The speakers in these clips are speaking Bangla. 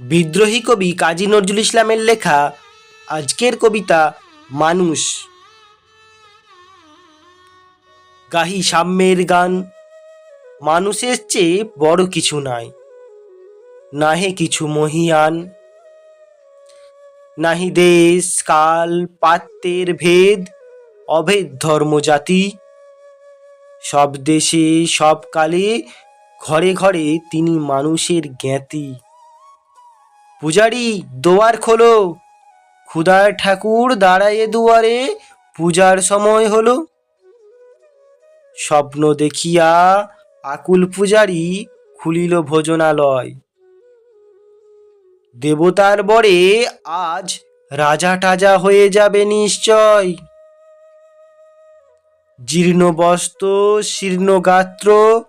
বিদ্রোহী কবি কাজী নজরুল ইসলামের লেখা আজকের কবিতা মানুষ। গাহি সাম্যের গান, মানুষের চেয়ে বড় কিছু নাই। নাহে কিছু মহিয়ান, নাহি দেশ, কাল পাত্রের ভেদ, অভেদ ধর্ম জাতি। সব দেশে, সব কালে, ঘরে ঘরে তিনি মানুষের জ্ঞাতি। পূজারি দোয়ার খোলো। ক্ষুদার ঠাকুর দাঁড়ায়ে দুয়ারে পূজার সময় হলো। স্বপ্ন দেখিয়া আকুল পূজারি খুলিল ভোজনালয়। দেবতার বরে আজ রাজা টাজা হয়ে যাবে নিশ্চয়। জীর্ণ বস্ত্র শীর্ণ গাত্র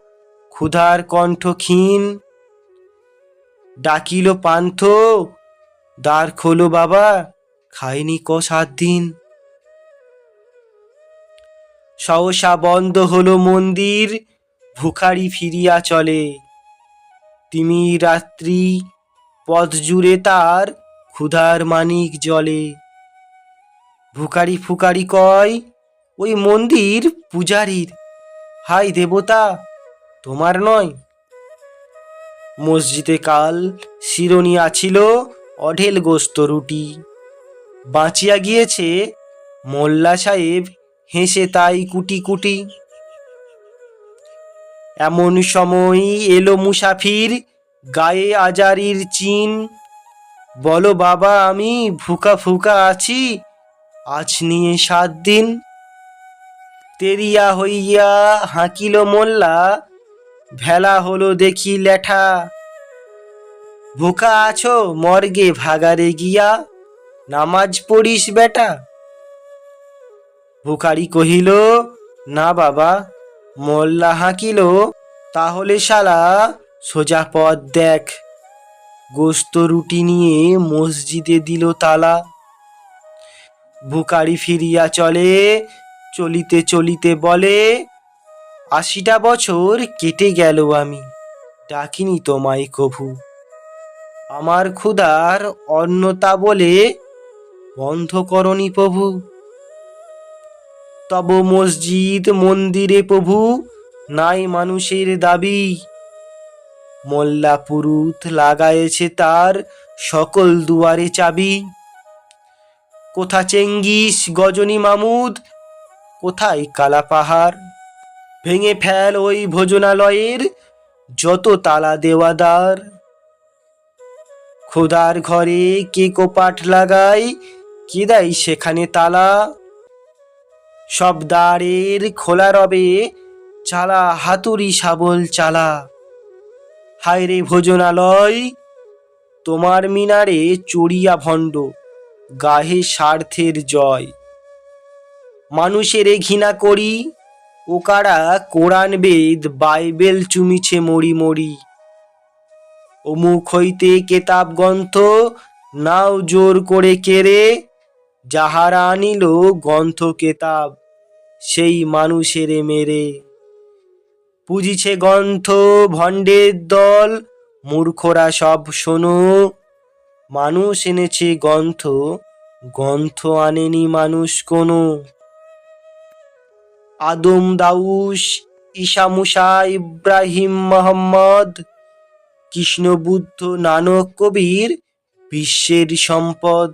ক্ষুধার কণ্ঠ ক্ষীণ ডাকিল পান্থ, দ্বার খোলো বাবা, খায়নি ক সাত দিন। সহসা বন্ধ হলো মন্দির, ভুখারি ফিরিয়া চলে। তিমি রাত্রি পথ জুড়ে তার ক্ষুধার মানিক জলে। ভুখারি ফুকারি কয়, ওই মন্দির পূজারীর। হাই দেবতা, তোমার নয় মসজিদে কাল শিরোনি আছিল অঢেল গোস্ত রুটি। বাঁচিয়া গিয়েছে মোল্লা সাহেব, হেসে তাই কুটি কুটি। এমন সময় এলো মুসাফির, গায়ে আজারির চিন। বলো বাবা, আমি ভুকা ফুকা আছি, আজ নিয়ে সাত দিন। তেরিয়া হইয়া হাঁকিল মোল্লা ভেলা হলো দেখি লেঠা। ভুকা আছো মর্গে ভাগারে গিয়া, নামাজ পড়িস বেটা। ভুকারি কহিল, না বাবা, মোল্লা হাঁকিল, তাহলে শালা সোজা পথ দেখ। গোস্ত রুটি নিয়ে মসজিদে দিল তালা। ভুকারি ফিরিয়া চলে, চলিতে চলিতে বলে আশিটা বছর কেটে গেল আমি। ডাকিনি তোমায় কভু। আমার ক্ষুধার অন্নতা বলে বন্ধ করনি প্রভু। তব মসজিদ মন্দিরে প্রভু নাই মানুষের দাবি। মোল্লা পুরুত লাগায়েছে তার সকল দুয়ারে চাবি। কোথা চেঙ্গিস গজনী মামুদ, কোথায় কালা পাহাড়? ভেঙে ফেল ওই ভোজনালয়ের যত তালা দেওয়াদার। খোদার ঘরে কে কোপাট লাগায়, কে দেয় সেখানে তালা। সব দ্বারের খোলা রবে চালা, হাতুড়ি শাবল চালা। হায় রে ভোজনালয়, তোমার মিনারে চড়িয়া ভণ্ড, গাহে স্বার্থের জয়। মানুষের ঘৃণা করি ও কারা কোরআন বেদ বাইবেল চুমিছে মরি মরি। অমুক হইতে কেতাব গ্রন্থ, নাও জোর করে কেড়ে, যাহারা আনিল গ্রন্থ কেতাব, সেই মানুষের মেরে। পুজিছে গ্রন্থ, ভণ্ডের দল, মূর্খরা সব শোনো। মানুষ এনেছে গ্রন্থ গ্রন্থ আনেনি মানুষ কোনো। আদম দাউস, ঈশা মুসা, ইব্রাহিম মোহাম্মদ কৃষ্ণ বুদ্ধ নানক কবির বিশ্বের সম্পদ।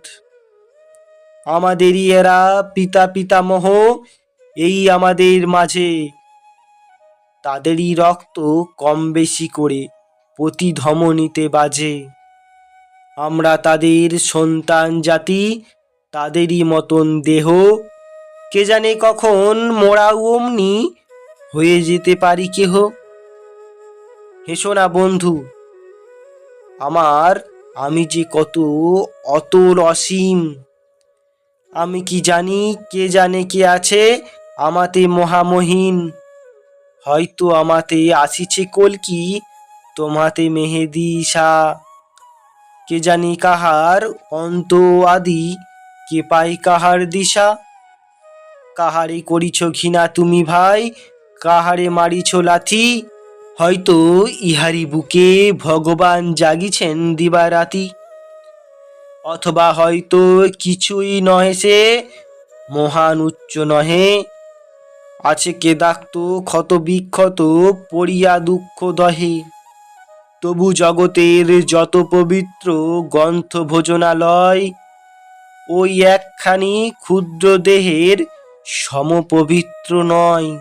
আমাদেরই এরা পিতা পিতামহ, এই আমাদের মাঝে। তাদেরই রক্ত কম বেশি করে প্রতি ধমনীতে বাজে। আমরা তাদের সন্তান জাতি, তাদেরই মতন দেহ কে জানে কখন মোরা অমনি হয়ে যেতে পারি কেহ? হেসো না বন্ধু, আমার, আমি যে কত অতল অসীম, আমি কি জানি কে জানে কে আছে আমাতে মহামহিন? হয়তো আমাতে আসিছে কলকি তোমাতে মেহেদি সা। কে জানি কাহার অন্ত আদি, কে পাই কাহার দিশা? কাহারে করিছ ঘৃণা তুমি ভাই? কাহারে মারিছ লাথি? হয়তো ইহারি বুকে ভগবান জাগিছেন দিবারাতি। অথবা হয়তো কিছুই নহে সে, মহান উচ্চ নহে। আছে কেদাক্ত, ক্ষত বিক্ষত, পড়িয়া দুঃখ দহে। তবু জগতের যত পবিত্র গ্রন্থ ভোজনালয় ওই একখানি ক্ষুদ্র দেহের সমপবিত্র নয়।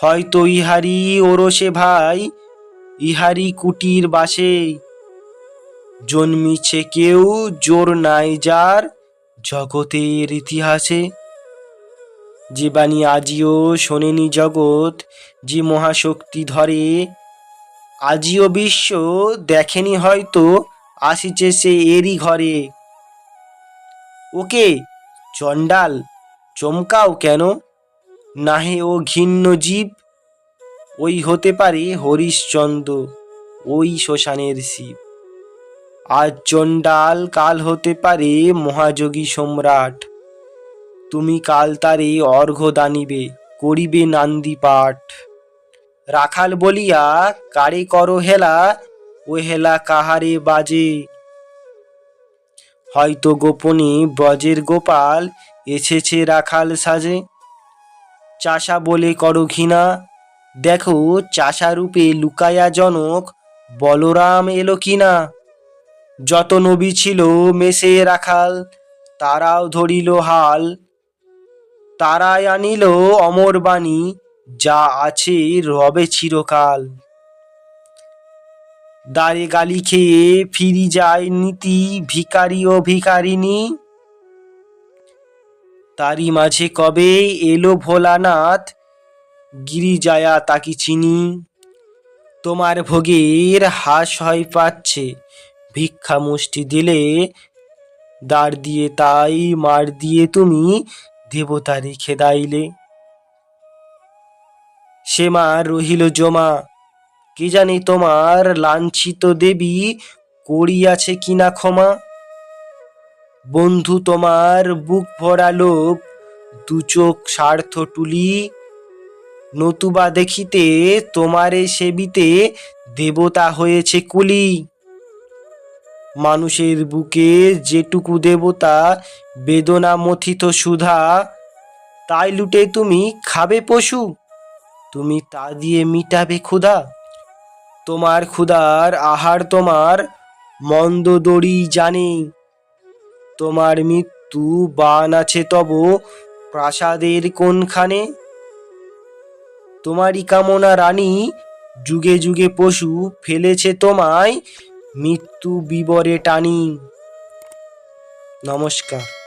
হয়তো ইহারি ওরসে ভাই ইহারি কুটির বাসে। জন্মিছে কেউ জোর নাই যার জগতের ইতিহাসে। যে বাণী আজিও শোনেনি জগৎ, যে মহাশক্তি ধরে। আজিও বিশ্ব দেখেনি হয়তো, আসিছে সে এরই ঘরে। ওকে চণ্ডাল, চমকাও কেন? নাহে ও ঘিন্ন জীব। ওই হতে পারে হরিশ্চন্দ্র, ওই শ্মশানের শিব। আজ চণ্ডাল কাল হতে পারে মহাযোগী সম্রাট। তুমি কাল তারে অর্ঘ্য দানিবে, করিবে নান্দি পাঠ। রাখাল বলিয়া, কারে কর হেলা? ও হেলা কাহারে বাজে? হয়তো গোপনে ব্রজের গোপাল এসেছে রাখাল সাজে। চাষা বলে করো ঘৃণা। দেখো চাষা রূপে লুকায়া জনক, বলরাম এলো কিনা? যত নবী ছিল মেসে রাখাল, তারাও ধরিল হাল। তারাই আনিল অমর বাণী, যা আছে রবে চিরকাল। দাঁড়ে গালি খেয়ে ফিরি যায় নীতি ভিকারি ও ভিকারিনী তারই মাঝে কবে এলো ভোলানাথ, গিরিজায়া তাকি চিনি। তোমার ভোগের হাস হয় পাচ্ছে, ভিক্ষা মুষ্টি দিলে দাঁড় দিয়ে তাই মার দিয়ে তুমি দেবতারে খেদাইলে। সে মা রহিল জমা কি জানি তোমার লাঞ্ছিত দেবী করিয়াছে কিনা ক্ষমা? বন্ধু, তোমার বুক ভরা লোভ, দু চোখ স্বার্থ টুলি, নতুবা দেখিতে তোমারে সেবিতে দেবতা হয়েছে কুলি। মানুষের বুকে যেটুকু দেবতা বেদনা মথিত সুধা, তাই লুটে তুমি খাবে পশু, তুমি তা দিয়ে মিটাবে ক্ষুধা। তোমার ক্ষুধার আহার তোমার মন্দ দড়ি জানে। তোমার মৃত্যু বান আছে তব প্রাসাদের কোনখানে? তোমারই কামনা রানী যুগে যুগে পশু ফেলেছে তোমায়, মৃত্যু বিবরে টানি। নমস্কার।